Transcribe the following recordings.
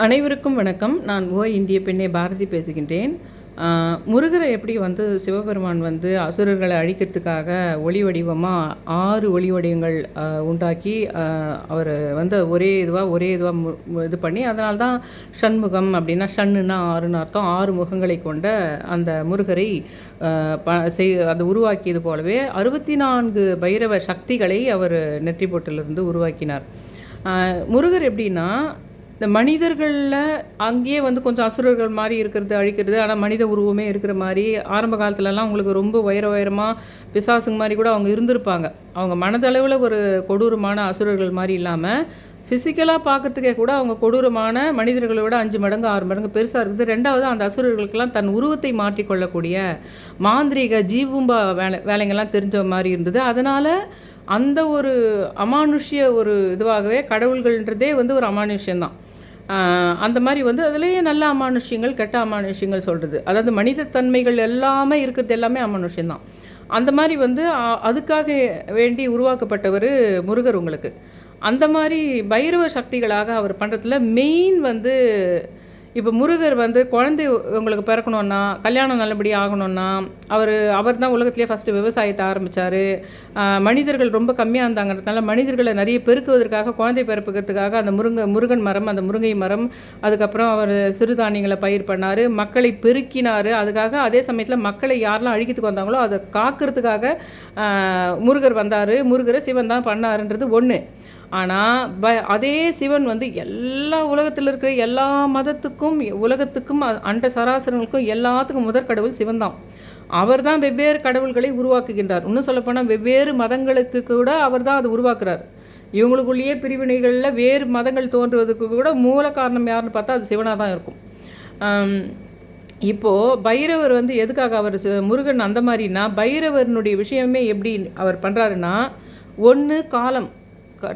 அனைவருக்கும் வணக்கம். நான் ஓ இந்திய பெண்ணே பாரதி பேசுகின்றேன். முருகரை எப்படி வந்து சிவபெருமான் வந்து அசுரர்களை அழிக்கிறதுக்காக ஒளி வடிவமாக ஆறு ஒளி வடிவங்கள் உண்டாக்கி அவர் வந்து ஒரே இதுவாக ஒரே இதுவாக இது பண்ணி அதனால தான் ஷண்முகம் அப்படின்னா ஷண்ணுன்னா ஆறுன்னு அர்த்தம். ஆறு முகங்களை கொண்ட அந்த முருகரை ப செய் அதை உருவாக்கியது போலவே அறுபத்தி நான்கு பைரவ சக்திகளை அவர் நெற்றி போட்டிலிருந்து உருவாக்கினார் முருகர் எப்படின்னா இந்த மனிதர்களில் அங்கேயே வந்து கொஞ்சம் அசுரர்கள் மாதிரி இருக்கிறது அழிக்கிறது. ஆனால் மனித உருவமே இருக்கிற மாதிரி ஆரம்ப காலத்துலலாம் அவங்களுக்கு ரொம்ப உயர உயரமாக பிசாசுங்க மாதிரி கூட அவங்க இருந்திருப்பாங்க. அவங்க மனதளவில் ஒரு கொடூரமான அசுரர்கள் மாதிரி இல்லாமல் ஃபிசிக்கலாக பார்க்கறதுக்கே கூட அவங்க கொடூரமான மனிதர்களை விட அஞ்சு மடங்கு ஆறு மடங்கு பெருசாக இருக்குது. ரெண்டாவது அந்த அசுரர்களுக்கெல்லாம் தன் உருவத்தை மாற்றிக்கொள்ளக்கூடிய மாந்திரீக ஜீவூம்பா வேலை வேலைங்கள்லாம் தெரிஞ்ச மாதிரி இருந்தது. அதனால் அந்த ஒரு அமானுஷ்ய ஒரு இதுவாகவே கடவுள்கள்ன்றதே வந்து ஒரு அமானுஷ்யம்தான் அந்த மாதிரி வந்து அதுலேயே நல்ல அமானுஷ்யங்கள் கெட்ட அமானுஷ்யங்கள் சொல்கிறது அதாவது மனித தன்மைகள் எல்லாமே இருக்கிறது எல்லாமே அமானுஷ்யம்தான். அந்த மாதிரி வந்து அதுக்காக வேண்டி உருவாக்கப்பட்டவர் முருகர் உங்களுக்கு. அந்த மாதிரி பைரவ சக்திகளாக அவர் பண்ணுறதுல மெயின் வந்து இப்போ முருகர் வந்து குழந்தை உங்களுக்கு பிறக்கணுன்னா கல்யாணம் நல்லபடியாக ஆகணும்னா அவர் அவர் தான் உலகத்துலேயே ஃபஸ்ட்டு விவசாயத்தை ஆரம்பித்தார் மனிதர்கள் ரொம்ப கம்மியாக இருந்தாங்கிறதுனால மனிதர்களை நிறைய பெருக்குவதற்காக குழந்தை பிறப்புக்கிறதுக்காக அந்த முருங்கை முருகன் மரம் அந்த முருங்கை மரம் அதுக்கப்புறம் அவர் சிறுதானியங்களை பயிர் பண்ணார். மக்களை பெருக்கினார். அதுக்காக அதே சமயத்தில் மக்களை யாரெல்லாம் அழிக்கிறதுக்கு வந்தாங்களோ அதை காக்கிறதுக்காக முருகர் வந்தார். முருகரை சிவன் தான் பண்ணாருன்றது ஒன்று ஆனால் ப அதே சிவன் வந்து எல்லா உலகத்தில் இருக்கிற எல்லா மதத்துக்கும் உலகத்துக்கும் அண்ட சராசரங்களுக்கும் எல்லாத்துக்கும் முதற் கடவுள் சிவன் தான் அவர் தான் வெவ்வேறு கடவுள்களை உருவாக்குகின்றார். இன்னும் சொல்லப்போனால் வெவ்வேறு மதங்களுக்கு கூட அவர் தான் அதை உருவாக்குறார். இவங்களுக்குள்ளேயே பிரிவினைகளில் வேறு மதங்கள் தோன்றுவதற்கு கூட மூல காரணம் யாருன்னு பார்த்தா அது சிவனாக தான் இருக்கும். இப்போது பைரவர் வந்து எதுக்காக அவர் முருகன் அந்த மாதிரினா பைரவர்னுடைய விஷயமே எப்படி அவர் பண்ணுறாருன்னா ஒன்று காலம்.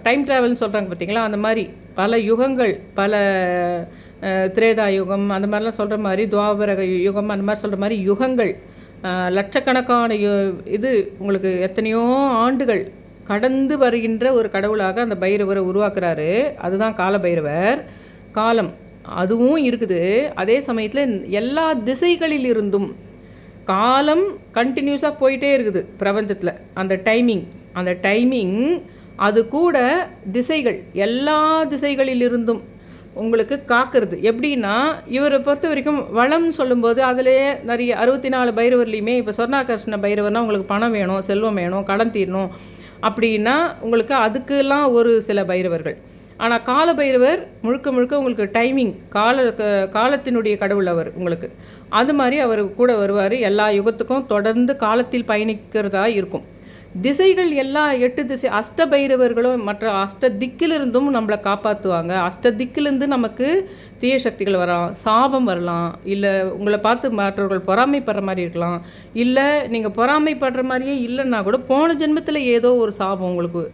டைம் ட்ராவல்னு சொல்கிறாங்க பார்த்தீங்களா அந்த மாதிரி பல யுகங்கள் பல திரேதா யுகம் அந்த மாதிரிலாம் சொல்கிற மாதிரி துவாபரக யுகம் அந்த மாதிரி சொல்கிற மாதிரி யுகங்கள் லட்சக்கணக்கான யு- இது உங்களுக்கு எத்தனையோ ஆண்டுகள் கடந்து வருகின்ற ஒரு கடவுளாக அந்த பைரவரை உருவாக்குறாரு. அதுதான் கால பைரவர் காலம் அதுவும் இருக்குது. அதே சமயத்தில் எல்லா திசைகளில் இருந்தும் காலம் கண்டினியூஸாக போயிட்டே இருக்குது பிரபஞ்சத்தில். அந்த டைமிங் அந்த டைமிங் அது கூட திசைகள் எல்லா திசைகளிலிருந்தும் உங்களுக்கு காக்கிறது. எப்படின்னா இவரை பொறுத்த வரைக்கும் வளம்னு சொல்லும்போது அதிலேயே நிறைய அறுபத்தி நாலு பைரவர்லேயுமே இப்போ சொர்ணாகர்ஷ்ண பைரவர்னால் உங்களுக்கு பணம் வேணும் செல்வம் வேணும் கடன் தீரணும். அப்படின்னா உங்களுக்கு அதுக்கெல்லாம் ஒரு சில பைரவர்கள். ஆனால் கால பைரவர் முழுக்க முழுக்க உங்களுக்கு டைமிங் கால க- காலத்தினுடைய கடவுள் அவர் உங்களுக்கு. அது மாதிரி அவர் கூட வருவார். எல்லா யுகத்துக்கும் தொடர்ந்து காலத்தில் பயணிக்கிறதா இருக்கும். திசைகள் எல்லா எட்டு திசை அஷ்ட பைரவர்களும் மற்ற அஷ்ட திக்கிலிருந்தும் நம்மளை காப்பாற்றுவாங்க அஷ்ட திக்கிலிருந்து நமக்கு தீய சக்திகள் வரலாம் சாபம் வரலாம். இல்லை உங்களை பார்த்து மற்றவர்கள் பொறாமைப்படுற மாதிரி இருக்கலாம். இல்லை நீங்கள் பொறாமைப்படுற மாதிரியே இல்லைன்னா கூட போன ஜென்மத்தில் ஏதோ ஒரு சாபம் உங்களுக்கு.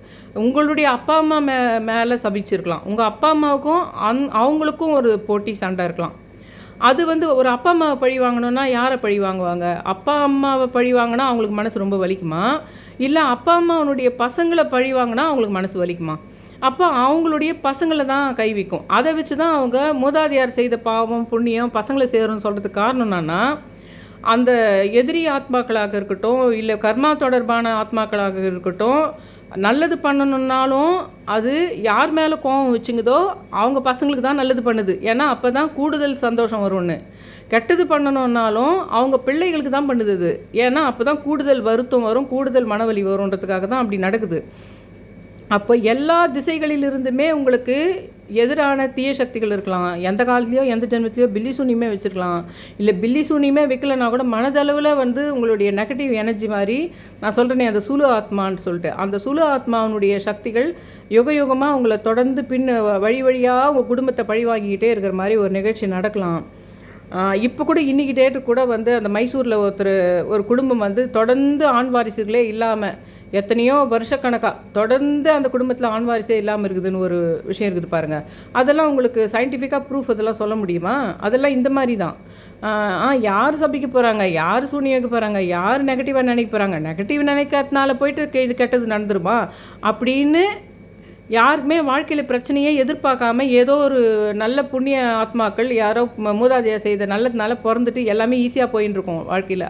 உங்களுடைய அப்பா அம்மா மே மேலே சபிச்சிருக்கலாம். உங்கள் அப்பா அம்மாவுக்கும் அந் அவங்களுக்கும் ஒரு போட்டி சண்டை இருக்கலாம். அது வந்து ஒரு அப்பா அம்மாவை பழி வாங்கணும்னா யாரை பழி வாங்குவாங்க? அப்பா அம்மாவை பழி வாங்கினா அவங்களுக்கு மனசு ரொம்ப வலிக்குமா? இல்லை அப்பா அம்மாவனுடைய பசங்களை பழி வாங்கினா அவங்களுக்கு மனசு வலிக்குமா? அப்போ அவங்களுடைய பசங்களை தான் கைவிக்கும் அதை வச்சு தான் அவங்க மூதாதையார் செய்த பாவம் புண்ணியம் பசங்களை சேரும்னு சொல்கிறதுக்கு காரணம் என்னன்னா அந்த எதிரி ஆத்மாக்களாக இருக்கட்டும் இல்லை கர்மா தொடர்பான ஆத்மாக்களாக இருக்கட்டும் நல்லது பண்ணணுன்னாலும் அது யார் மேலே கோபம் வச்சுங்குதோ அவங்க பசங்களுக்கு தான் நல்லது பண்ணுது. ஏன்னா அப்போ தான் கூடுதல் சந்தோஷம் வரும்னு. கெட்டது பண்ணணுன்னாலும் அவங்க பிள்ளைகளுக்கு தான் பண்ணுது அது ஏன்னா அப்போ தான் கூடுதல் வருத்தம் வரும் கூடுதல் மனவலி வரும்ன்றதுக்காக தான் அப்படி நடக்குது. அப்போ எல்லா திசைகளிலிருந்துமே உங்களுக்கு எதிரான தீய சக்திகள் இருக்கலாம். எந்த காலத்துலையோ எந்த ஜென்மத்திலையோ பில்லி சூனியமே வச்சுருக்கலாம். இல்லை பில்லி சூனியமே வைக்கலனா கூட மனதளவில் வந்து உங்களுடைய நெகட்டிவ் எனர்ஜி மாதிரி நான் சொல்கிறேனே அந்த சுலு ஆத்மான்னு சொல்லிட்டு. அந்த சுலு ஆத்மாவினுடைய சக்திகள் யுக யுகமாக உங்களை தொடர்ந்து பின்ன வழி வழியாக உங்கள் குடும்பத்தை பழி வாங்கிக்கிட்டே இருக்கிற மாதிரி ஒரு நிகழ்ச்சி நடக்கலாம். இப்போ கூட இன்றைக்கி டேட்டு கூட வந்து அந்த மைசூரில் ஒருத்தர் ஒரு குடும்பம் வந்து தொடர்ந்து ஆண் வாரிசுகளே இல்லாமல் எத்தனையோ வருஷக்கணக்காக தொடர்ந்து அந்த குடும்பத்தில் ஆண் வாரிசே இல்லாமல் இருக்குதுன்னு ஒரு விஷயம் இருக்குது பாருங்கள் அதெல்லாம் உங்களுக்கு சயின்டிஃபிக்காக ப்ரூஃப் அதெல்லாம் சொல்ல முடியுமா? அதெல்லாம் இந்த மாதிரி தான். ஆ யார் சபிக்க போகிறாங்க யார் சூனியம் போகிறாங்க யார் நெகட்டிவாக நினைக்க போகிறாங்க நெகட்டிவ் நினைக்கிறதுனால போயிட்டு இது கெட்டது நடந்துருமா? அப்படின்னு யாருக்குமே வாழ்க்கையில் பிரச்சனையே எதிர்பார்க்காம ஏதோ ஒரு நல்ல புண்ணிய ஆத்மாக்கள் யாரோ மூதாதையா செய்த நல்லதுனால பிறந்துட்டு எல்லாமே ஈஸியாக போயின்னு இருக்கும் வாழ்க்கையில்.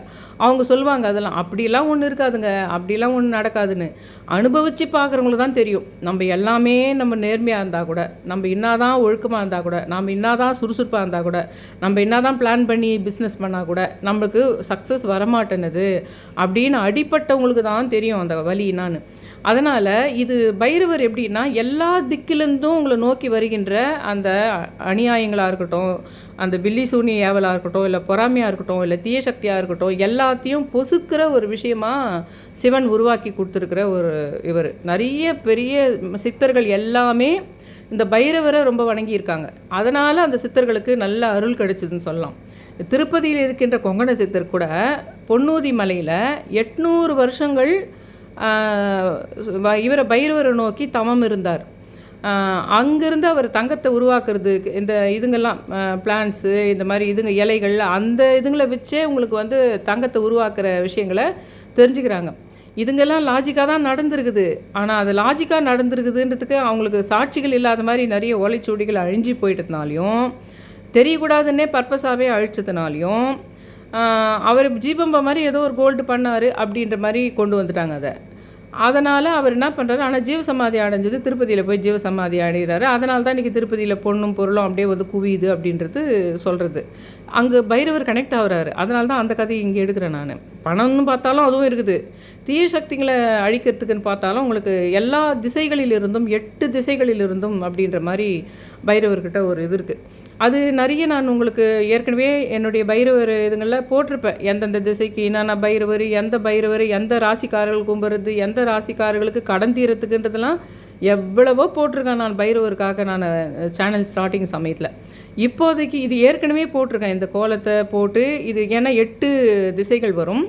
அவங்க சொல்லுவாங்க அதெல்லாம் அப்படிலாம் ஒன்றும் இருக்காதுங்க அப்படிலாம் ஒன்றும் நடக்காதுன்னு. அனுபவித்து பார்க்குறவங்களுக்கு தான் தெரியும். நம்ம எல்லாமே நம்ம நேர்மையாக இருந்தால் கூட நம்ம இன்னாதான் ஒழுக்கமாக இருந்தால் கூட நம்ம இன்னாதான் சுறுசுறுப்பாக இருந்தால் கூட நம்ம இன்னாதான் பிளான் பண்ணி பிஸ்னஸ் பண்ணால் கூட நம்மளுக்கு சக்ஸஸ் வரமாட்டேனுது அப்படின்னு அடிப்பட்டவங்களுக்கு தான் தெரியும் அந்த வழி என்னான்னு. அதனால் இது பைரவர் எப்படின்னா எல்லா திக்கிலிருந்தும் உங்களை நோக்கி வருகின்ற அந்த அநியாயங்களாக இருக்கட்டும் அந்த பில்லி சூனிய ஏவலாக இருக்கட்டும் இல்லை பொறாமையாக இருக்கட்டும் இல்லை தீய சக்தியாக இருக்கட்டும் எல்லாத்தையும் பொசுக்கிற ஒரு விஷயமா சிவன் உருவாக்கி கொடுத்துருக்கிற ஒரு இவர். நிறைய பெரிய சித்தர்கள் எல்லாமே இந்த பைரவரை ரொம்ப வணங்கியிருக்காங்க. அதனால் அந்த சித்தர்களுக்கு நல்ல அருள் கிடைச்சதுன்னு சொல்லலாம். திருப்பதியில் இருக்கின்ற கொங்கண சித்தர் கூட பொன்னூதி மலையில் எட்நூறு வருஷங்கள் இவரை பைரவரை நோக்கி தமம் இருந்தார். அங்கேருந்து அவர் தங்கத்தை உருவாக்குறது இந்த இதுங்கெல்லாம் பிளான்ஸு இந்த மாதிரி இதுங்க இலைகள் அந்த இதுங்களை வச்சே உங்களுக்கு வந்து தங்கத்தை உருவாக்குற விஷயங்களை தெரிஞ்சுக்கிறாங்க. இதுங்கெல்லாம் லாஜிக்காக தான் நடந்திருக்குது. ஆனால் அது லாஜிக்காக நடந்திருக்குதுன்றதுக்கு அவங்களுக்கு சாட்சிகள் இல்லாத மாதிரி நிறைய ஓலைச்சுவடிகள் அழிஞ்சு போயிட்டதுனாலையும் தெரியக்கூடாதுன்னே பர்பஸாகவே அழிச்சதுனாலையும் அவர் ஜீபம்பா மாதிரி ஏதோ ஒரு கோல்டு பண்ணார் அப்படின்ற மாதிரி கொண்டு வந்துட்டாங்க அதை. அதனால் அவர் என்ன பண்ணுறாரு ஆனால் ஜீவசமாதி அடைஞ்சது திருப்பதியில் போய் ஜீவசமாதி அடைகிறாரு அதனால தான் இன்றைக்கி திருப்பதியில் பொண்ணும் பொருளும் அப்படியே வந்து குவியுது அப்படின்றது சொல்கிறது அங்கே பைரவர் கனெக்ட் ஆகுறாரு. அதனால தான் அந்த கதையை இங்கே எடுக்கிறேன் நான். பணம்னு பார்த்தாலும் அதுவும் இருக்குது. தீய சக்திகளை அழிக்கிறதுக்குன்னு பார்த்தாலும் உங்களுக்கு எல்லா திசைகளிலிருந்தும் எட்டு திசைகளிலிருந்தும் அப்படின்ற மாதிரி பைரவர்கிட்ட ஒரு இது இருக்குது அது நிறைய நான் உங்களுக்கு ஏற்கனவே என்னுடைய பைரவர் இதுங்களில் போட்டிருப்பேன். எந்தெந்த திசைக்கு என்னென்ன பைரவர் எந்த பைரவர் எந்த ராசிக்காரர்கள் கும்புறது எந்த ராசிக்காரர்களுக்கு கடன் தீரத்துக்குன்றதெல்லாம் எவ்வளவோ போட்டிருக்கேன் நான் பைரவருக்காக நான் சேனல் ஸ்டார்டிங் சமயத்தில். இப்போதைக்கு இது ஏற்கனவே போட்டிருக்கேன். இந்த கோலத்தை போட்டு இது ஏன்னா எட்டு திசைகள் வரும்.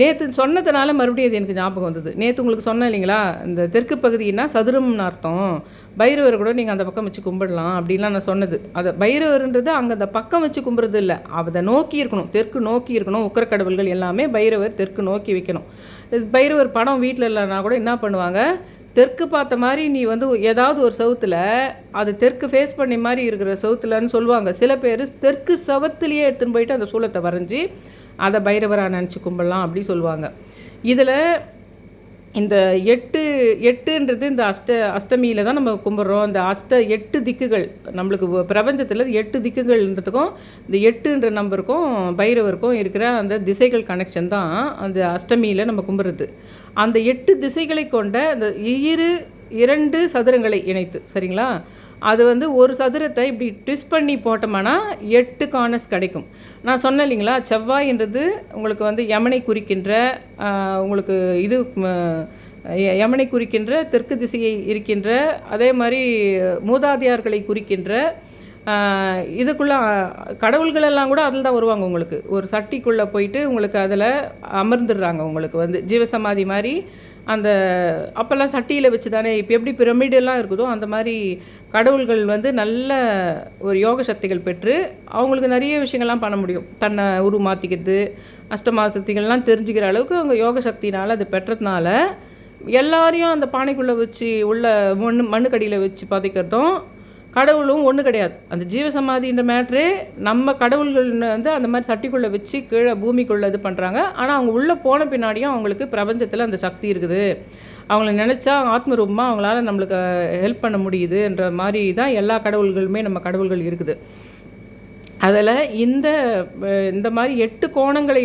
நேற்று சொன்னதுனால மறுபடியும் இது எனக்கு ஞாபகம் வந்தது. நேற்று உங்களுக்கு சொன்னேன் இல்லைங்களா? இந்த தெற்கு பகுதின்னா சதுரம்னு அர்த்தம். பைரவர் கூட நீங்கள் அந்த பக்கம் வச்சு கும்பிடலாம் அப்படின்லாம் நான் சொன்னது. அதை பைரவர்ன்றது அங்கே அந்த பக்கம் வச்சு கும்பிட்றது இல்லை. அதை நோக்கி இருக்கணும். தெற்கு நோக்கி இருக்கணும். உக்கரக்கடவுள்கள் எல்லாமே பைரவர் தெற்கு நோக்கி வைக்கணும். இது பைரவர் படம் வீட்டில் இல்லைன்னா கூட என்ன பண்ணுவாங்க? தெற்கு பார்த்த மாதிரி நீ வந்து ஏதாவது ஒரு சவுத்தில் அது தெற்கு ஃபேஸ் பண்ணி மாதிரி இருக்கிற சவுத்துலன்னு சொல்லுவாங்க. சில பேர் தெற்கு சவத்துலேயே எடுத்துன்னு போயிட்டு அந்த சூளத்தை வரைஞ்சி அதை பைரவராக நினச்சி கும்பிடலாம் அப்படி சொல்லுவாங்க. இதில் இந்த எட்டு எட்டுன்றது இந்த அஷ்ட அஷ்டமியில் தான் நம்ம கும்பிட்றோம். இந்த அஷ்ட எட்டு திக்குகள் நம்மளுக்கு பிரபஞ்சத்தில் எட்டு திக்குகள்ன்றதுக்கும் இந்த எட்டுன்ற நம்பருக்கும் பைரவருக்கும் இருக்கிற அந்த திசைகள் கனெக்ஷன் தான் அந்த அஷ்டமியில் நம்ம கும்பிட்றது. அந்த எட்டு திசைகளை கொண்ட அந்த இரு இரண்டு சதுரங்களை இணைத்து சரிங்களா? அது வந்து ஒரு சதுரத்தை இப்படி ட்விஸ்ட் பண்ணி போட்டோம்னா எட்டு கார்னர்ஸ் கிடைக்கும். நான் சொன்னேன் இல்லைங்களா செவ்வாய்ன்றது உங்களுக்கு வந்து யமனை குறிக்கின்ற உங்களுக்கு இது யமனை குறிக்கின்ற தெற்கு திசையை இருக்கின்ற அதே மாதிரி மூதாதையார்களை குறிக்கின்ற இதுக்குள்ளே கடவுள்களெல்லாம் கூட அதில் தான் வருவாங்க உங்களுக்கு. ஒரு சட்டிக்குள்ளே போயிட்டு உங்களுக்கு அதில் அமர்ந்துடுறாங்க உங்களுக்கு வந்து ஜீவசமாதி மாதிரி அந்த அப்போல்லாம் சட்டியில் வச்சு தானே இப்போ எப்படி பிரமிடெல்லாம் இருக்குதோ அந்த மாதிரி கடவுள்கள் வந்து நல்ல ஒரு யோக சக்திகள் பெற்று அவங்களுக்கு நிறைய விஷயங்கள்லாம் பண்ண முடியும். தன்னை உருமாற்றிக்கிறது அஷ்டமா சக்திகள்லாம் தெரிஞ்சுக்கிற அளவுக்கு அவங்க யோக சக்தினால் அது பெற்றதுனால எல்லாரையும் அந்த பானைக்குள்ளே வச்சு உள்ள மண் மண்ணுக்கடியில் வச்சு பதைக்கிறதும் கடவுளும் ஒன்றும் கிடையாது. அந்த ஜீவசமாதின்ற மேட்ரே நம்ம கடவுள்கள் வந்து அந்த மாதிரி சட்டிக்குள்ளே வச்சு கீழே பூமிக்குள்ளே இது பண்ணுறாங்க ஆனால் அவங்க உள்ளே போன பின்னாடியும் அவங்களுக்கு பிரபஞ்சத்தில் அந்த சக்தி இருக்குது. அவங்கள நினச்சா ஆத்மரூபமாக அவங்களால நம்மளுக்கு ஹெல்ப் பண்ண முடியுதுன்ற மாதிரி தான் எல்லா கடவுள்களுமே நம்ம கடவுள்கள் இருக்குது. அதில் இந்த இந்த மாதிரி எட்டு கோணங்களை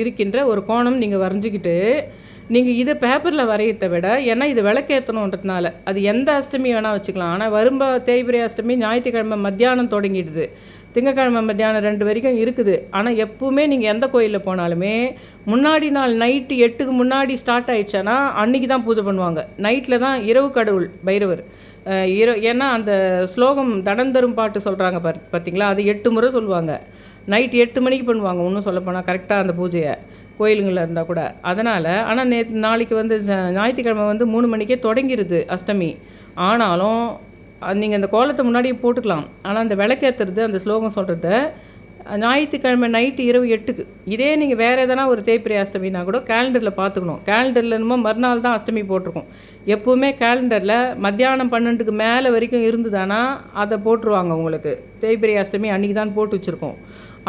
இருக்கின்ற ஒரு கோணம் நீங்கள் வரைஞ்சிக்கிட்டு நீங்கள் இதை பேப்பரில் வரையத்தை விட ஏன்னா இது விளக்கேற்றணுன்றதுனால அது எந்த அஷ்டமி வேணால் வச்சுக்கலாம். ஆனால் வரும்ப தேய்பிரை அஷ்டமி ஞாயிற்றுக்கிழமை மத்தியானம் தொடங்கிடுது. திங்கக்கிழமை மத்தியானம் ரெண்டு வரைக்கும் இருக்குது. ஆனால் எப்பவுமே நீங்கள் எந்த கோயிலில் போனாலுமே முன்னாடி நாள் நைட்டு எட்டுக்கு முன்னாடி ஸ்டார்ட் ஆயிடுச்சுன்னா அன்னைக்கு தான் பூஜை பண்ணுவாங்க. நைட்டில் தான் இரவு கடவுள் பைரவர். இரவு இர ஏன்னா அந்த ஸ்லோகம் தடந்தரும் பாட்டு சொல்கிறாங்க பார் பார்த்தீங்களா அது எட்டு முறை சொல்லுவாங்க. நைட் எட்டு மணிக்கு பண்ணுவாங்க. ஒன்றும் சொல்லப்போனால் கரெக்டாக அந்த பூஜையை. கோயிலுங்களில் இருந்தால் கூட. அதனால் ஆனால் நேற்று நாளைக்கு வந்து ஞாயிற்றுக்கிழமை வந்து மூணு மணிக்கே தொடங்கிருது அஷ்டமி. ஆனாலும் நீங்கள் அந்த கோலத்தை முன்னாடியே போட்டுக்கலாம். ஆனால் அந்த விளக்கேற்றுறது அந்த ஸ்லோகம் சொல்கிறத ஞாயிற்றுக்கிழமை நைட்டு இரவு எட்டுக்கு. இதே நீங்கள் வேறு எதனா ஒரு தேய்பிரி அஷ்டமினா கூட கேலண்டரில் பார்த்துக்கணும் கேலண்டரில் என்னமோ மறுநாள் தான் அஷ்டமி போட்டிருக்கோம். எப்போவுமே கேலண்டரில் மத்தியானம் பன்னெண்டுக்கு மேலே வரைக்கும் இருந்ததுன்னா அதை போட்டுருவாங்க உங்களுக்கு. தேய்பிரி அஷ்டமி அன்றைக்கி தான் போட்டு வச்சுருக்கோம்.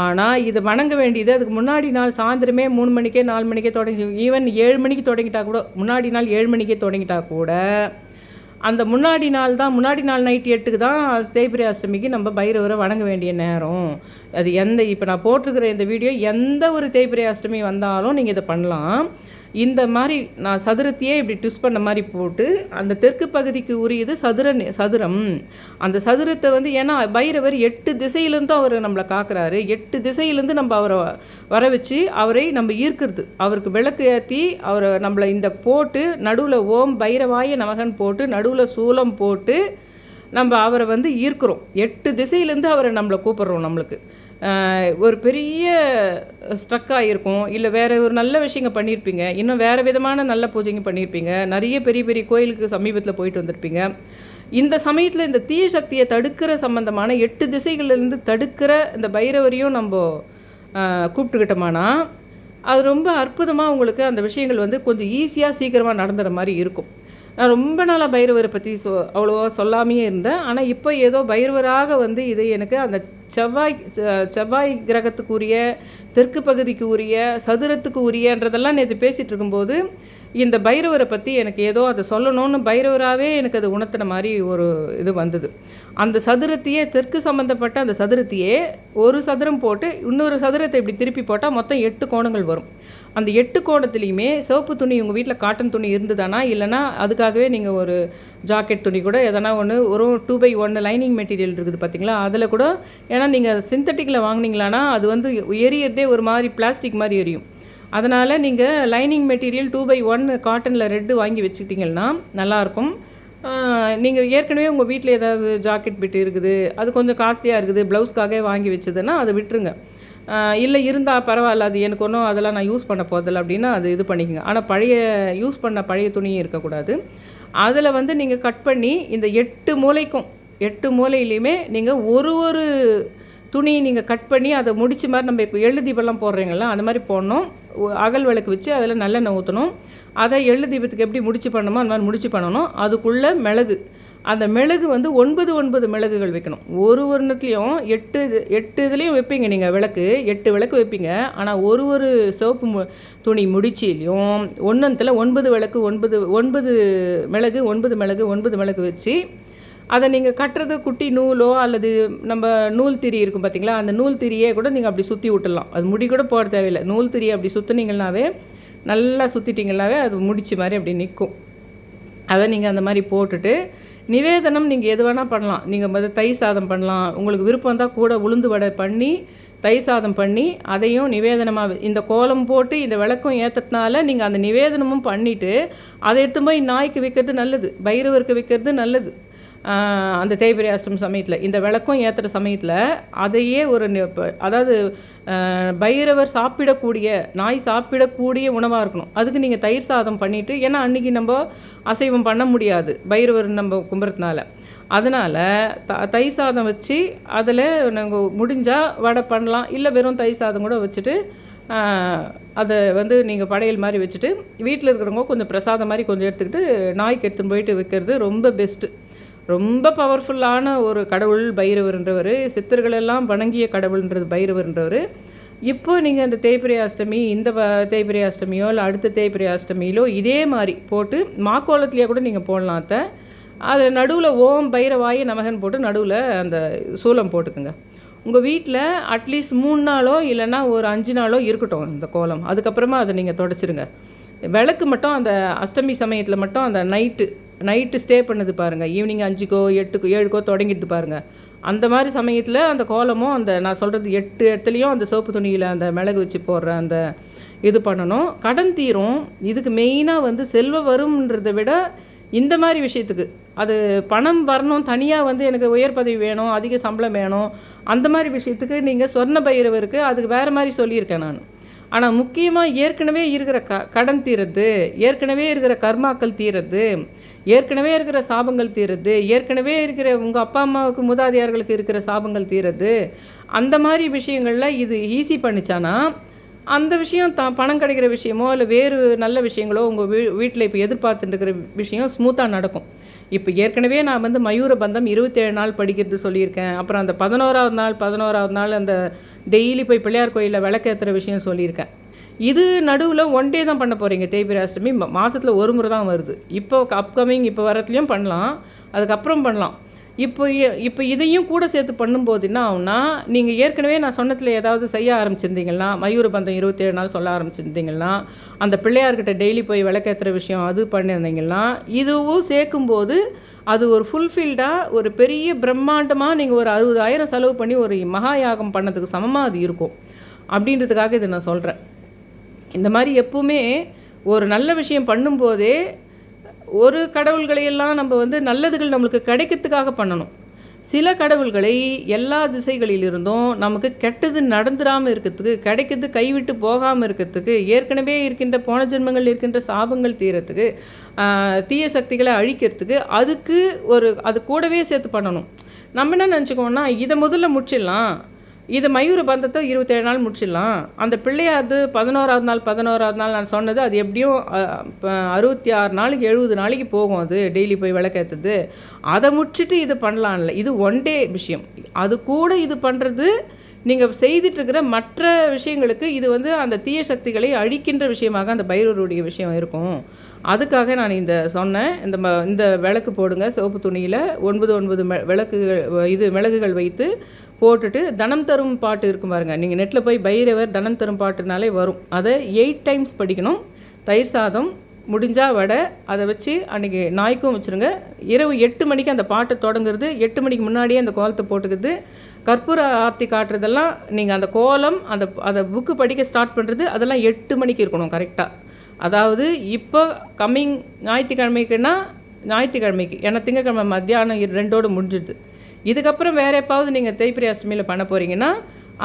ஆனால் இது வணங்க வேண்டியது அதுக்கு முன்னாடி நாள் சாயந்தரமே மூணு மணிக்கே நாலு மணிக்கே தொடங்கி ஈவன் ஏழு மணிக்கு தொடங்கிட்டா கூட முன்னாடி நாள் ஏழு மணிக்கே தொடங்கிட்டா கூட அந்த முன்னாடி நாள் தான் முன்னாடி நாள் நைட்டு எட்டுக்கு தான் தேய்பிரி அஷ்டமிக்கு நம்ம பைரவரை வணங்க வேண்டிய நேரம். அது எந்த இப்போ நான் போட்டிருக்கிற இந்த வீடியோ எந்த ஒரு தேய்பிரை அஷ்டமி வந்தாலும் நீங்கள் இதை பண்ணலாம். இந்த மாதிரி நான் சதுரத்தையே இப்படி ட்விஸ்ட் பண்ண மாதிரி போட்டு அந்த தெற்கு பகுதிக்கு உரியது சதுர சதுரம். அந்த சதுரத்தை வந்து ஏன்னா பைரவர் எட்டு திசையிலேருந்து அவர் நம்மளை காக்குறாரு. எட்டு திசையிலேருந்து நம்ம அவரை வர வச்சு அவரை நம்ம ஈர்க்கிறது. அவருக்கு விளக்கு ஏற்றி அவரை நம்மளை இந்த போட்டு நடுவில் ஓம் பைரவாய நமகன் போட்டு நடுவில் சூலம் போட்டு நம்ம அவரை வந்து ஈர்க்கிறோம். எட்டு திசையிலேருந்து அவரை நம்மளை கூப்பிட்றோம் நம்மளுக்கு. ஒரு பெரிய ஸ்ட்ரக் ஆகிருக்கும் இல்லை வேறு ஒரு நல்ல விஷயங்க பண்ணியிருப்பீங்க. இன்னும் வேறு விதமான நல்ல பூஜைங்க பண்ணியிருப்பீங்க. நிறைய பெரிய பெரிய கோயிலுக்கு சமீபத்தில் போயிட்டு வந்திருப்பீங்க. இந்த சமயத்தில் இந்த தீய சக்தியை தடுக்கிற சம்பந்தமான எட்டு திசைகள்லேருந்து தடுக்கிற இந்த பைரவரையும் நம்ம கூப்பிட்டுக்கிட்டோமானா அது ரொம்ப அற்புதமாக உங்களுக்கு அந்த விஷயங்கள் வந்து கொஞ்சம் ஈஸியாக சீக்கிரமாக நடந்துற மாதிரி இருக்கும். நான் ரொம்ப நாளாக பைரவரை பற்றி சொ அவ்வளோவா சொல்லாமையே இருந்தேன். ஆனால் இப்போ ஏதோ பைரவராக வந்து இதை எனக்கு அந்த செவ்வாய் செவ்வாய் கிரகத்துக்கு உரிய தெற்கு பகுதிக்கு உரிய சதுரத்துக்கு உரியன்றதெல்லாம் நேற்று பேசிகிட்டு இருக்கும்போது இந்த பைரவரை பற்றி எனக்கு ஏதோ அதை சொல்லணும்னு பைரவராகவே எனக்கு அது உணர்த்தின மாதிரி ஒரு இது வந்தது. அந்த சதுரத்தையே தெற்கு சம்மந்தப்பட்ட அந்த சதுரத்தையே ஒரு சதுரம் போட்டு இன்னொரு சதுரத்தை இப்படி திருப்பி போட்டால் மொத்தம் எட்டு கோணங்கள் வரும். அந்த எட்டு கோணத்துலேயுமே சிவப்பு துணி உங்கள் வீட்டில் காட்டன் துணி இருந்ததானா? இல்லைனா அதுக்காகவே நீங்கள் ஒரு ஜாக்கெட் துணி கூட எதனா ஒன்று ஒரு டூ பை ஒன்று லைனிங் மெட்டீரியல் இருக்குது பார்த்தீங்களா அதில் கூட ஏன்னா நீங்கள் சிந்தட்டிக்கில் வாங்குனீங்களானா அது வந்து எரியறதே ஒரு மாதிரி பிளாஸ்டிக் மாதிரி எரியும். அதனால் நீங்கள் lining material two by one காட்டனில் ரெட்டு வாங்கி வச்சுக்கிட்டிங்கன்னா நல்லாயிருக்கும். நீங்கள் ஏற்கனவே உங்கள் வீட்டில் ஏதாவது ஜாக்கெட் பிட்டு இருக்குது அது கொஞ்சம் காஸ்ட்லியாக இருக்குது ப்ளவுஸ்க்காகவே வாங்கி வச்சதுன்னா அதை விட்டுருங்க. இல்லை இருந்தால் பரவாயில்ல அது எனக்கு ஒன்றும் அதெல்லாம் நான் யூஸ் பண்ண போதில்லை அப்படின்னா அது இது பண்ணிக்கோங்க. ஆனால் பழைய யூஸ் பண்ண பழைய துணியும் இருக்கக்கூடாது. அதில் வந்து நீங்கள் கட் பண்ணி இந்த எட்டு மூலைக்கும் எட்டு மூலையிலையுமே நீங்கள் ஒரு ஒரு துணி நீங்கள் கட் பண்ணி அதை முடிச்ச மாதிரி நம்ம இப்போ தீபம்லாம் போடுறீங்களா அந்த மாதிரி போடணும். அகல் விளக்கு வச்சு அதில் நல்லெண்ணெய் ஊற்றணும் அதை எள்ளு தீபத்துக்கு எப்படி முடிச்சு பண்ணணுமோ அந்த மாதிரி முடிச்சு பண்ணணும். அதுக்குள்ளே மிளகு. அந்த மிளகு வந்து ஒன்பது ஒன்பது மிளகுகள் வைக்கணும். ஒரு ஒன்றுத்துலேயும் எட்டு இது- எட்டு இதுலேயும் வைப்பீங்க நீங்கள் விளக்கு. எட்டு விளக்கு வைப்பீங்க. ஆனால் ஒரு ஒரு சிவப்பு மு துணி முடிச்சிலையும் ஒன்றுத்தில் ஒன்பது விளக்கு ஒன்பது ஒன்பது மிளகு ஒன்பது மிளகு ஒன்பது மிளகு வச்சு அதை நீங்கள் கட்டுறது குட்டி நூலோ அல்லது நம்ம நூல் திரி இருக்கும் பார்த்தீங்களா அந்த நூல் திரியே கூட நீங்கள் அப்படி சுற்றி விட்டுடலாம். அது முடி கூட போட தேவையில்லை. நூல் திரியை அப்படி சுற்றுனீங்கன்னாவே நல்லா சுற்றிட்டிங்கனாவே அது முடிச்சு மாதிரி அப்படி நிற்கும் அதை நீங்கள் அந்த மாதிரி போட்டுட்டு நிவேதனம் நீங்கள் எது வேணால் பண்ணலாம். நீங்கள் வந்து தயிர் சாதம் பண்ணலாம். உங்களுக்கு விருப்பம் இருந்தால் கூட உளுந்து வடை பண்ணி தயிர் சாதம் பண்ணி அதையும் நிவேதனமாக இந்த கோலம் போட்டு இந்த விளக்கும் ஏற்றதுனால நீங்கள் அந்த நிவேதனமும் பண்ணிவிட்டு அதை எடுத்து போய் நாய்க்கு விற்கிறது நல்லது. பைரவருக்கு விற்கிறது நல்லது. அந்த தேய்பிரி அஷ்டம் சமயத்தில் இந்த விளக்கம் ஏற்றுற சமயத்தில் அதையே ஒரு அதாவது பைரவர் சாப்பிடக்கூடிய நாய் சாப்பிடக்கூடிய உணவாக இருக்கணும். அதுக்கு நீங்கள் தயிர் சாதம் பண்ணிவிட்டு ஏன்னா அன்றைக்கி நம்ம அசைவம் பண்ண முடியாது பைரவர் நம்ம கும்புறதுனால. அதனால் த தயிர் சாதம் வச்சு அதில் நாங்கள் முடிஞ்சால் வடை பண்ணலாம் இல்லை வெறும் தயிர் சாதம் கூட வச்சுட்டு அதை வந்து நீங்கள் படையல் மாதிரி வச்சுட்டு வீட்டில் இருக்கிறவங்க கொஞ்சம் பிரசாதம் மாதிரி கொஞ்சம் எடுத்துக்கிட்டு நாய்க்கு எடுத்துன்னு போயிட்டு வைக்கிறது ரொம்ப பெஸ்ட்டு ரொம்ப பவர்ஃபுல்லான ஒரு கடவுள் பைரவர்ன்றவர் சித்தர்களெல்லாம் வணங்கிய கடவுள்ன்றது பைரவர்ன்றவர் இப்போ நீங்கள் அந்த தேய்பிரை அஷ்டமி இந்த வ- அஷ்டமியோ இல்லை அடுத்த தேய்பிரை அஷ்டமியிலோ இதே மாதிரி போட்டு மாக்கோலத்துலேயே கூட நீங்கள் போடலாம் அத்தை. அதில் நடுவில் ஓம் பைரவாயி நமகன் போட்டு நடுவில் அந்த சூலம் போட்டுக்குங்க. உங்கள் வீட்டில் அட்லீஸ்ட் மூணு நாளோ இல்லைன்னா ஒரு அஞ்சு நாளோ இருக்கட்டும் இந்த கோலம். அதுக்கப்புறமா அதை நீங்கள் தொடச்சிருங்க. விளக்கு மட்டும் அந்த அஷ்டமி சமயத்தில் மட்டும் அந்த நைட்டு நைட்டு ஸ்டே பண்ணுது பாருங்கள் ஈவினிங் அஞ்சுக்கோ எட்டுக்கோ ஏழுக்கோ தொடங்கிட்டு பாருங்கள் அந்த மாதிரி சமயத்தில் அந்த கோலமும் அந்த நான் சொல்கிறது எட்டு இடத்துலையும் அந்த சிவப்பு துணியில் அந்த மிளகு வச்சு போடுற அந்த இது பண்ணணும். கடன் தீரும். இதுக்கு மெயினாக வந்து செல்வ வரும்ன்றதை விட இந்த மாதிரி விஷயத்துக்கு. அது பணம் வரணும். தனியாக வந்து எனக்கு உயர் பதவி வேணும். அதிக சம்பளம் வேணும். அந்த மாதிரி விஷயத்துக்கு நீங்கள் சொர்ண பைரவருக்கு அதுக்கு வேறு மாதிரி சொல்லியிருக்கேன் நான். ஆனால் முக்கியமாக ஏற்கனவே இருக்கிற க கடன் தீரது ஏற்கனவே இருக்கிற கர்மாக்கள் தீரது ஏற்கனவே இருக்கிற சாபங்கள் தீரது ஏற்கனவே இருக்கிற உங்கள் அப்பா அம்மாவுக்கு மூதாதையார்களுக்கு இருக்கிற சாபங்கள் தீரது அந்த மாதிரி விஷயங்களில் இது ஈஸி பண்ணிச்சானா அந்த விஷயம் த பணம் கிடைக்கிற விஷயமோ இல்லை வேறு நல்ல விஷயங்களோ உங்கள் வீ வீட்டில் இப்போ எதிர்பார்த்துட்டு இருக்கிற விஷயம் ஸ்மூத்தாக நடக்கும். இப்போ ஏற்கனவே நான் வந்து மயூர பந்தம் இருபத்தேழு நாள் படிக்கிறது சொல்லியிருக்கேன். அப்புறம் அந்த பதினோராவது நாள் பதினோராவது நாள் அந்த டெய்லி போய் பிள்ளையார் கோயிலில் விளக்கேற்றுற விஷயம் சொல்லியிருக்கேன். இது நடுவில் ஒன் டே தான் பண்ண போகிறீங்க தேய்பிரி அஷ்டமி மாதத்தில் ஒரு முறை தான் வருது. இப்போ அப்கமிங் இப்போ வரத்துலேயும் பண்ணலாம். அதுக்கப்புறம் பண்ணலாம். இப்போ இப்போ இதையும் கூட சேர்த்து பண்ணும்போது என்ன ஆகும்னா நீங்கள் ஏற்கனவே நான் சொன்னதில் ஏதாவது செய்ய ஆரம்பிச்சிருந்தீங்கன்னா மயூர பந்தம் இருபத்தேழு நாள் சொல்ல ஆரம்பிச்சிருந்தீங்கன்னா அந்த பிள்ளையார்கிட்ட டெய்லி போய் விளக்கேற்றுற விஷயம் அது பண்ணியிருந்தீங்கன்னா இதுவும் சேர்க்கும்போது அது ஒரு ஃபுல்ஃபில்டாக ஒரு பெரிய பிரம்மாண்டமாக நீங்கள் ஒரு அறுபதாயிரம் செலவு பண்ணி ஒரு மகா யாகம் பண்ணதுக்கு சமமாக அது இருக்கும். அப்படின்றதுக்காக இதை நான் சொல்கிறேன் இந்த மாதிரி எப்பவுமே ஒரு நல்ல விஷயம் பண்ணும்போதே ஒரு கடவுள்களையெல்லாம் நம்ம வந்து நல்லதுகள் நம்மளுக்கு கிடைக்கிறதுக்காக பண்ணணும். சில கடவுள்களை எல்லா திசைகளிலிருந்தும் நமக்கு கெட்டது நடந்துடாமல் இருக்கிறதுக்கு கிடைக்கிறது கைவிட்டு போகாமல் இருக்கிறதுக்கு ஏற்கனவே இருக்கின்ற போன ஜென்மங்கள் இருக்கின்ற சாபங்கள் தீரத்துக்கு தீய சக்திகளை அழிக்கிறதுக்கு அதுக்கு ஒரு அது கூடவே சேர்த்து பண்ணணும். நம்ம என்ன நினச்சிக்கோன்னா இதை முதல்ல முடிச்சிடலாம். இது மயூர பந்தத்தை இருபத்தேழு நாள் முடிச்சிடலாம். அந்த பிள்ளையாது பதினோராவது நாள் பதினோராவது நாள் நான் சொன்னது அது எப்படியும் அறுபத்தி ஆறு நாளைக்கு எழுபது நாளைக்கு போகும் அது டெய்லி போய் விளக்கேற்றுது அதை முடிச்சுட்டு இது பண்ணலாம்ல. இது ஒன் டே விஷயம். அது கூட இது பண்ணுறது நீங்கள் செய்துட்ருக்கிற மற்ற விஷயங்களுக்கு இது வந்து அந்த தீய சக்திகளை அழிக்கின்ற விஷயமாக அந்த பைரவருடைய விஷயம் இருக்கும். அதுக்காக நான் இந்த சொன்னேன். இந்த ம இந்த விளக்கு போடுங்க. சிவப்பு துணியில் ஒன்பது ஒன்பது மெ விளக்குகள் இது மிளகுகள் வைத்து போட்டுட்டு தனம் தரும் பாட்டு இருக்கும் பாருங்கள் நீங்கள் நெட்டில் போய் பைரவர் தனம் தரும் பாட்டுனாலே வரும். அதை எயிட் டைம்ஸ் படிக்கணும். தயிர் சாதம் முடிஞ்சால் வடை அதை வச்சு அன்றைக்கி நாய்க்கும் வச்சுருங்க. இரவு எட்டு மணிக்கு அந்த பாட்டை தொடங்குறது எட்டு மணிக்கு முன்னாடியே அந்த கோலத்தை போட்டுக்குது கற்பூர ஆர்த்தி காட்டுறதெல்லாம் நீங்கள் அந்த கோலம் அந்த அந்த புக்கு படிக்க ஸ்டார்ட் பண்ணுறது அதெல்லாம் எட்டு மணிக்கு இருக்கணும் கரெக்டாக அதாவது இப்போ கம்மிங் ஞாயிற்றுக்கிழமைக்குன்னா ஞாயிற்றுக்கிழமைக்கு ஏன்னா திங்கக்கிழமை மத்தியானம் ரெண்டோடு முடிஞ்சிடுது. இதுக்கப்புறம் வேறு எப்பாவது நீங்கள் தேய்பிரி அஷ்டமியில் பண்ண போகிறீங்கன்னா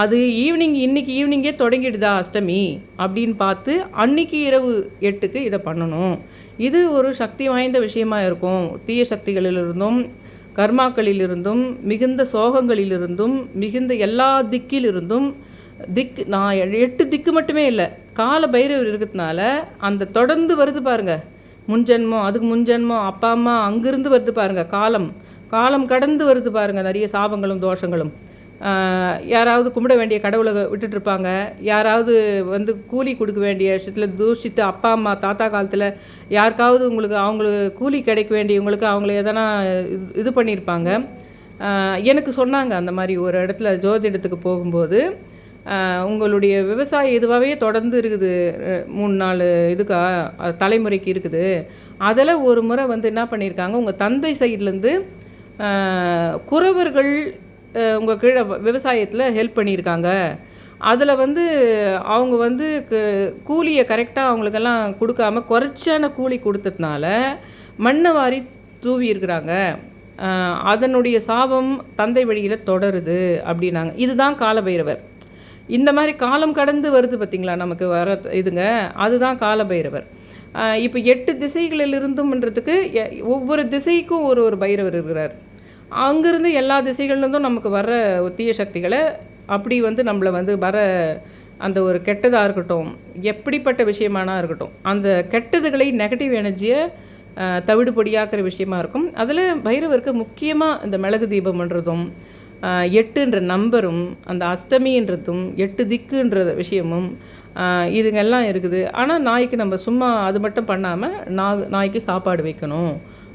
அது ஈவினிங் இன்னைக்கு ஈவினிங்கே தொடங்கிடுதா அஷ்டமி? அப்படின்னு பார்த்து அன்னைக்கு இரவு எட்டுக்கு இதை பண்ணணும். இது ஒரு சக்தி வாய்ந்த விஷயமா இருக்கும். தீய சக்திகளிலிருந்தும் கர்மாக்களிலிருந்தும் மிகுந்த சோகங்களிலிருந்தும் மிகுந்த எல்லா திக்கிலிருந்தும் திக் நான் எட்டு திக்கு மட்டுமே இல்லை கால பைரவர் இருக்கிறதுனால அந்த தொடர்ந்து வருது பாருங்க. முன்ஜென்மம் அதுக்கு முன்ஜென்மம் அப்பா அம்மா அங்கிருந்து வருது பாருங்கள் காலம். காலம் கடந்து வருது பாருங்கள் நிறைய சாபங்களும் தோஷங்களும். யாராவது கும்பிட வேண்டிய கடவுளை விட்டுட்டு இருப்பாங்க யாராவது வந்து கூலி கொடுக்க வேண்டிய விஷயத்தில் தூஷித்து அப்பா அம்மா தாத்தா காலத்தில் யாருக்காவது உங்களுக்கு அவங்களுக்கு கூலி கிடைக்க வேண்டியவங்களுக்கு அவங்கள எதனா இது- இது பண்ணியிருப்பாங்க. எனக்கு சொன்னாங்க அந்த மாதிரி ஒரு இடத்துல ஜோதிடத்துக்கு போகும்போது உங்களுடைய விவசாயம் இதுவாகவே தொடர்ந்து இருக்குது. மூணு நாலு இதுக்கா தலைமுறைக்கு இருக்குது. அதில் ஒரு முறை வந்து என்ன பண்ணியிருக்காங்க உங்கள் தந்தை சைட்லேருந்து குறவர்கள் உங்கள் கீழே விவசாயத்தில் ஹெல்ப் பண்ணியிருக்காங்க. அதில் வந்து அவங்க வந்து கூலியை கரெக்டாக அவங்களுக்கெல்லாம் கொடுக்காம குறைச்சான கூலி கொடுத்ததுனால மண்ணை வாரி தூவி இருக்கிறாங்க. அதனுடைய சாபம் தந்தை வழியில் தொடருது அப்படின்னாங்க. இதுதான் காலபைரவர். இந்த மாதிரி காலம் கடந்து வருது பார்த்திங்களா நமக்கு வர இதுங்க? அதுதான் காலபைரவர். இப்போ எட்டு திசைகளிலிருந்தும்ன்றதுக்கு எ- ஒவ்வொரு திசைக்கும் ஒரு ஒரு பைரவர் இருக்கிறார். அங்கேருந்து எல்லா திசைகள்லேருந்தும் நமக்கு வர்ற தீய சக்திகளை அப்படி வந்து நம்மளை வந்து வர அந்த ஒரு கெட்டதாக இருக்கட்டும் எப்படிப்பட்ட விஷயமானா இருக்கட்டும் அந்த கெட்டதுகளை நெகட்டிவ் எனர்ஜியை தவிடு பொடியாக்குற விஷயமா இருக்கும். அதில் பைரவருக்கு முக்கியமாக இந்த மிளகு தீபம்ன்றதும் எட்டுன்ற நம்பரும் அந்த அஷ்டமின்றதும் எட்டு திக்குன்ற விஷயமும் இதுங்கெல்லாம் இருக்குது. ஆனால் நாய்க்கு நம்ம சும்மா அது மட்டும் பண்ணாமல் நாய் நாய்க்கு சாப்பாடு வைக்கணும்.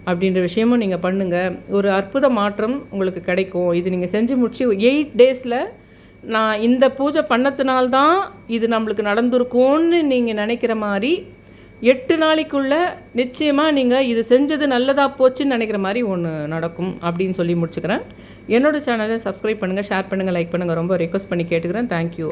அப்படின்ற விஷயமும் நீங்கள் பண்ணுங்கள் ஒரு அற்புத மாற்றம் உங்களுக்கு கிடைக்கும். இது நீங்கள் செஞ்சு முடிச்சு எயிட் டேஸில் நான் இந்த பூஜை பண்ணத்தினால்தான் இது நம்மளுக்கு நடந்திருக்கும்னு நீங்கள் நினைக்கிற மாதிரி எட்டு நாளைக்குள்ள நிச்சயமாக நீங்கள் இது செஞ்சது நல்லதாக போச்சுன்னு நினைக்கிற மாதிரி ஒன்று நடக்கும் அப்படின்னு சொல்லி முடிச்சுக்கிறேன். என்னோட சேனலை சப்ஸ்கிரைப் பண்ணுங்கள் ஷேர் பண்ணுங்கள் லைக் பண்ணுங்கள் ரொம்ப ரெக்வஸ்ட் பண்ணி கேட்டுக்கிறேன். தேங்க்யூ